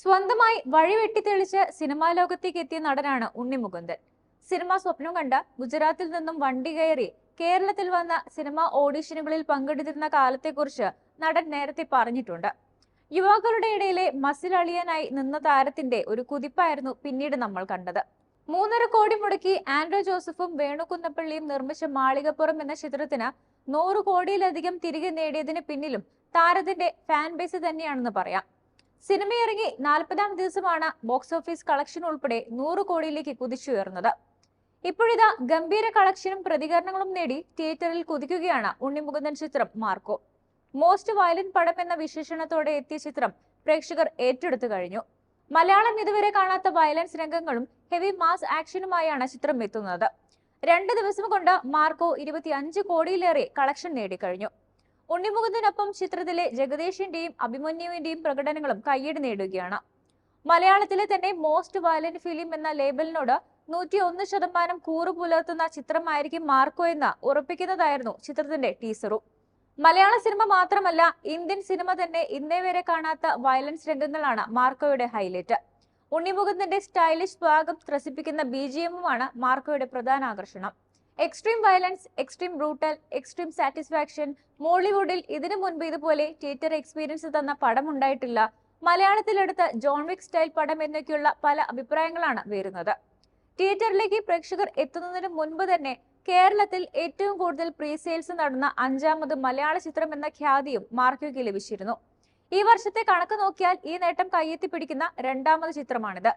സ്വന്തമായി വഴിവെട്ടി തെളിച്ച് സിനിമാ ലോകത്തേക്ക് എത്തിയ നടനാണ് ഉണ്ണി മുകുന്ദൻ. സിനിമ സ്വപ്നം കണ്ട ഗുജറാത്തിൽ നിന്നും വണ്ടി കയറി കേരളത്തിൽ വന്ന സിനിമാ ഓഡിഷനുകളിൽ പങ്കെടുത്തിരുന്ന കാലത്തെക്കുറിച്ച് നടൻ നേരത്തെ പറഞ്ഞിട്ടുണ്ട്. യുവാക്കളുടെ ഇടയിലെ മസിൽ അളിയനായി നിന്ന താരത്തിന്റെ ഒരു കുതിപ്പായിരുന്നു പിന്നീട് നമ്മൾ കണ്ടത്. മൂന്നര കോടി മുടക്കി ആൻഡ്രോ ജോസഫും വേണു കുന്നപ്പള്ളിയും നിർമ്മിച്ച മാളികപ്പുറം എന്ന ചിത്രത്തിന് നൂറ് കോടിയിലധികം തിരികെ നേടിയതിന് പിന്നിലും താരത്തിന്റെ ഫാൻ ബേസ് തന്നെയാണെന്ന് പറയാം. സിനിമ ഇറങ്ങി നാൽപ്പതാം ദിവസമാണ് ബോക്സ് ഓഫീസ് കളക്ഷൻ ഉൾപ്പെടെ നൂറ് കോടിയിലേക്ക് കുതിച്ചുയർന്നത്. ഇപ്പോഴിതാ ഗംഭീര കളക്ഷനും പ്രതികരണങ്ങളും നേടി തിയേറ്ററിൽ കുതിക്കുകയാണ് ഉണ്ണിമുകുന്ദൻ ചിത്രം മാർക്കോ. മോസ്റ്റ് വയലന്റ് പടം എന്ന വിശേഷണത്തോടെ എത്തിയ ചിത്രം പ്രേക്ഷകർ ഏറ്റെടുത്തു കഴിഞ്ഞു. മലയാളം ഇതുവരെ കാണാത്ത വയലൻസ് രംഗങ്ങളും ഹെവി മാസ് ആക്ഷനുമായാണ് ചിത്രം എത്തുന്നത്. രണ്ട് ദിവസം കൊണ്ട് മാർക്കോ ഇരുപത്തിയഞ്ച് കോടിയിലേറെ കളക്ഷൻ നേടിക്കഴിഞ്ഞു. ഉണ്ണിമുകുന്ദനൊപ്പം ചിത്രത്തിലെ ജഗദീഷിന്റെയും അഭിമന്യുവിന്റെയും പ്രകടനങ്ങളും കയ്യടി നേടുകയാണ്. മലയാളത്തിലെ തന്നെ മോസ്റ്റ് വയലന്റ് ഫിലിം എന്ന ലേബലിനോട് നൂറ്റി ഒന്ന് ശതമാനം കൂറു പുലർത്തുന്ന ചിത്രമായിരിക്കും മാർക്കോ എന്ന് ഉറപ്പിക്കുന്നതായിരുന്നു ചിത്രത്തിന്റെ ടീസറും. മലയാള സിനിമ മാത്രമല്ല ഇന്ത്യൻ സിനിമ തന്നെ ഇന്നേ വരെ കാണാത്ത വയലൻസ് രംഗങ്ങളാണ് മാർക്കോയുടെ ഹൈലൈറ്റ് ഉണ്ണിമുകുന്ദന്റെ സ്റ്റൈലിഷ് ഭാഗം ത്രസിപ്പിക്കുന്ന ബി മാർക്കോയുടെ പ്രധാന ആകർഷണം. Extreme violence extreme brutal extreme satisfaction മോളിവുഡിൽ ഇതിനു മുൻപ് ഇതുപോലെ തിയേറ്റർ എക്സ്പീരിയൻസ് തന്ന പടം ഉണ്ടായിട്ടില്ല. മലയാളത്തിലെടുത്ത ജോൺ വിക് സ്റ്റൈൽ പടം എന്നൊക്കെയുള്ള പല അഭിപ്രായങ്ങളാണ് വരുന്നത്. തിയേറ്ററിലേക്ക് പ്രേക്ഷകർ എത്തുന്നതിന് മുൻപ് തന്നെ കേരളത്തിൽ ഏറ്റവും കൂടുതൽ പ്രീ സെയിൽസ് നടന്ന അഞ്ചാമത് മലയാള ചിത്രം എന്ന ഖ്യാതിയും മാർക്കോയ്ക്ക് ലഭിച്ചിരുന്നു. ഈ വർഷത്തെ കണക്ക് നോക്കിയാൽ ഈ നേട്ടം കയ്യെത്തി പിടിക്കുന്ന രണ്ടാമത് ചിത്രമാണിത്.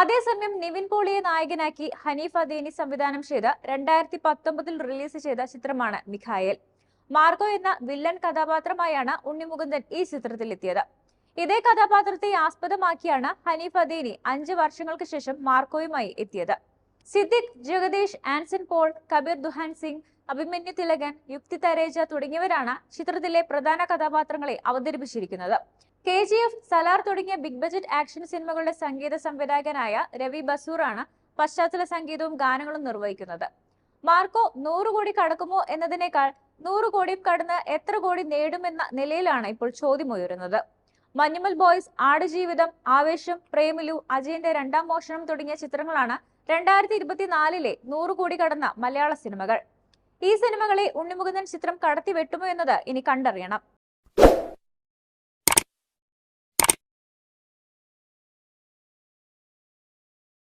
അതേസമയം നിവിൻ പോളിയെ നായകനാക്കി ഹനീഫ് അദീനി സംവിധാനം ചെയ്ത രണ്ടായിരത്തി പത്തൊമ്പതിൽ റിലീസ് ചെയ്ത ചിത്രമാണ് മിഖായൽ. മാർഗോ എന്ന വില്ലൻ കഥാപാത്രമായാണ് ഉണ്ണിമുകുന്ദൻ ഈ ചിത്രത്തിലെത്തിയത്. ഇതേ കഥാപാത്രത്തെ ആസ്പദമാക്കിയാണ് ഹനീഫ് അദീനി അഞ്ച് വർഷങ്ങൾക്ക് ശേഷം മാർക്കോയുമായി എത്തിയത്. സിദ്ദിഖ് ജഗദീഷ് ആൻസൺ പോൾ കബീർ ദുഹാൻ സിംഗ് അഭിമന്യു തിലകൻ യുക്തി തരേജ തുടങ്ങിയവരാണ് ചിത്രത്തിലെ പ്രധാന കഥാപാത്രങ്ങളെ അവതരിപ്പിച്ചിരിക്കുന്നത്. കെ ജി എഫ് സലാർ തുടങ്ങിയ ബിഗ് ബജറ്റ് ആക്ഷൻ സിനിമകളുടെ സംഗീത സംവിധായകനായ രവി ബസൂറാണ് പശ്ചാത്തല സംഗീതവും ഗാനങ്ങളും നിർവഹിക്കുന്നത്. മാർക്കോ നൂറ് കോടി കടക്കുമോ എന്നതിനേക്കാൾ നൂറ് കോടിയും കടന്ന് എത്ര കോടി നേടുമെന്ന നിലയിലാണ് ഇപ്പോൾ ചോദ്യമുയരുന്നത് മഞ്ഞുമൽ ബോയ്സ് ആടുജീവിതം ആവേശം പ്രേമിലു അജയന്റെ രണ്ടാം മോഷണം തുടങ്ങിയ ചിത്രങ്ങളാണ് രണ്ടായിരത്തി ഇരുപത്തിനാലിലെ നൂറ് കോടി കടന്ന മലയാള സിനിമകൾ. ഈ സിനിമകളെ ഉണ്ണിമുകുന്ദൻ ചിത്രം കടത്തി വെട്ടുമോ എന്നത് ഇനി കണ്ടറിയണം.